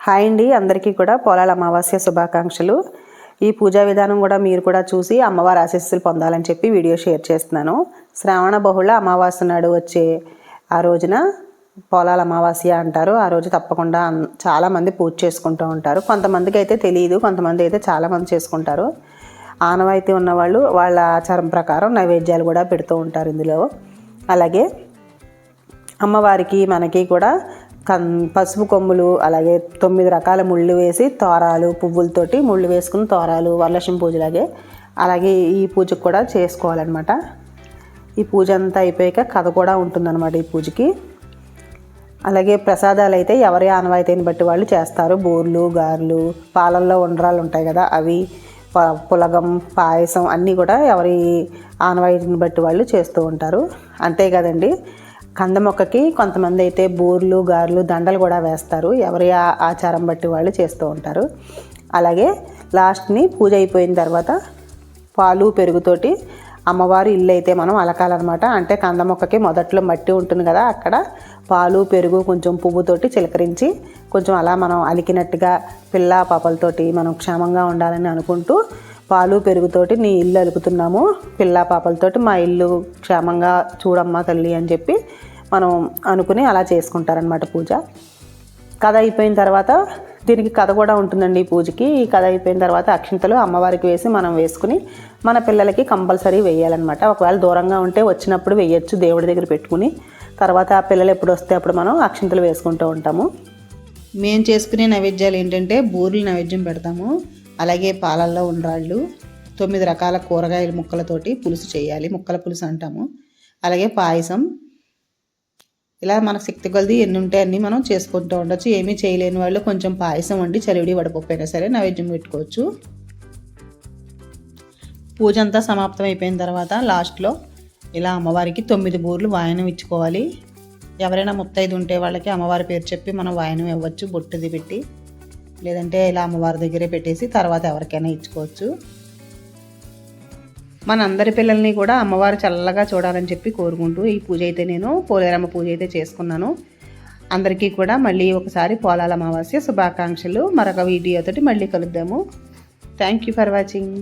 Hi అండి అందరికీ కూడా పొలాల అమావాస్య శుభాకాంక్షలు. ఈ పూజా విధానం కూడా మీరు కూడా చూసి అమ్మవారి ఆశీస్సులు పొందాలని చెప్పి వీడియో షేర్ చేస్తున్నాను. శ్రావణ బహుళ అమావాస్య నాడు వచ్చే ఆ రోజున పొలాల అమావాస్య అంటారు. ఆ రోజు తప్పకుండా చాలామంది పూజ చేసుకుంటూ ఉంటారు. కొంతమందికి అయితే తెలియదు కొంతమంది అయితే చాలామంది చేసుకుంటారు. ఆనవాయితీ ఉన్నవాళ్ళు వాళ్ళ ఆచారం ప్రకారం నైవేద్యాలు కూడా పెడుతూ ఉంటారు ఇందులో. అలాగే అమ్మవారికి మనకి కూడా కన్ పసుపు కొమ్ములు అలాగే తొమ్మిది రకాల ముళ్ళు వేసి తోరాలు పువ్వులతోటి ముళ్ళు వేసుకుని తోరాలు వరలక్ష్మి పూజలాగే అలాగే ఈ పూజకు కూడా చేసుకోవాలన్నమాట. ఈ పూజ అంతా అయిపోయాక కథ కూడా ఉంటుందన్నమాట ఈ పూజకి. అలాగే ప్రసాదాలు అయితే ఎవరి ఆనవాయితీని బట్టి వాళ్ళు చేస్తారు. బూర్లు గారెలు పాలల్లో ఉండరాలు ఉంటాయి కదా అవి పులగం పాయసం అన్నీ కూడా ఎవరి ఆనవాయితీని బట్టి వాళ్ళు చేస్తూ ఉంటారు. అంతే కదండి. కంద మొక్కకి కొంతమంది అయితే బోర్లు గారెలు దండలు కూడా వేస్తారు. ఎవరి ఆ- ఆచారం బట్టి వాళ్ళు చేస్తూ ఉంటారు. అలాగే లాస్ట్ని పూజ అయిపోయిన తర్వాత పాలు పెరుగుతోటి అమ్మవారి ఇల్లు అయితే మనం అలకాలన్నమాట. అంటే కంద మొక్కకి మొదట్లో మట్టి ఉంటుంది కదా అక్కడ పాలు పెరుగు కొంచెం పువ్వుతోటి చిలకరించి కొంచెం అలా మనం అలికినట్టుగా పిల్ల పాపలతోటి మనం క్షేమంగా ఉండాలని అనుకుంటూ పాలు పెరుగుతోటి నీ ఇల్లు అలుపుతున్నాము. పిల్ల పాపలతోటి మా ఇల్లు క్షేమంగా చూడమ్మా తల్లి అని చెప్పి మనం అనుకుని అలా చేసుకుంటారనమాట పూజ. కథ అయిపోయిన తర్వాత దీనికి కథ కూడా ఉంటుందండి ఈ పూజకి. ఈ కథ అయిపోయిన తర్వాత అక్షింతలు అమ్మవారికి వేసి మనం వేసుకుని మన పిల్లలకి కంపల్సరీ వేయాలన్నమాట. ఒకవేళ దూరంగా ఉంటే వచ్చినప్పుడు వేయచ్చు దేవుడి దగ్గర పెట్టుకుని. తర్వాత ఆ పిల్లలు ఎప్పుడు వస్తే అప్పుడు మనం అక్షింతలు వేసుకుంటూ ఉంటాము. మేము చేసుకునే నైవేద్యాలు ఏంటంటే బూరెలు నైవేద్యం పెడతాము. అలాగే పాలల్లో ఉండ్రాళ్ళు తొమ్మిది రకాల కూరగాయల ముక్కలతోటి పులుసు చేయాలి ముక్కల పులుసు అంటాము. అలాగే పాయసం. ఇలా మన శక్తి కొలది ఎన్ని ఉంటే అన్నీ మనం చేసుకుంటూ ఉండొచ్చు. ఏమీ చేయలేని వాళ్ళు కొంచెం పాయసం వండి చలివిడి వడపప్పు సరే నైవేద్యం పెట్టుకోవచ్చు. పూజ అంతా సమాప్తం అయిపోయిన తర్వాత లాస్ట్లో ఇలా అమ్మవారికి తొమ్మిది బూర్లు వాయనం ఇచ్చుకోవాలి. ఎవరైనా ముత్తైదు ఉంటే వాళ్ళకి అమ్మవారి పేరు చెప్పి మనం వాయనం ఇవ్వచ్చు బొట్టుది పెట్టి. లేదంటే ఇలా అమ్మవారి దగ్గరే పెట్టేసి తర్వాత ఎవరికైనా ఇచ్చుకోవచ్చు. మన అందరి పిల్లల్ని కూడా అమ్మవారు చల్లగా చూడాలని చెప్పి కోరుకుంటూ ఈ పూజ అయితే నేను పోలేరమ్మ పూజ అయితే చేసుకున్నాను. అందరికీ కూడా మళ్ళీ ఒకసారి పోలాల అమావాస్య శుభాకాంక్షలు. మరొక వీడియోతోటి మళ్ళీ కలుద్దాము. Thank you for watching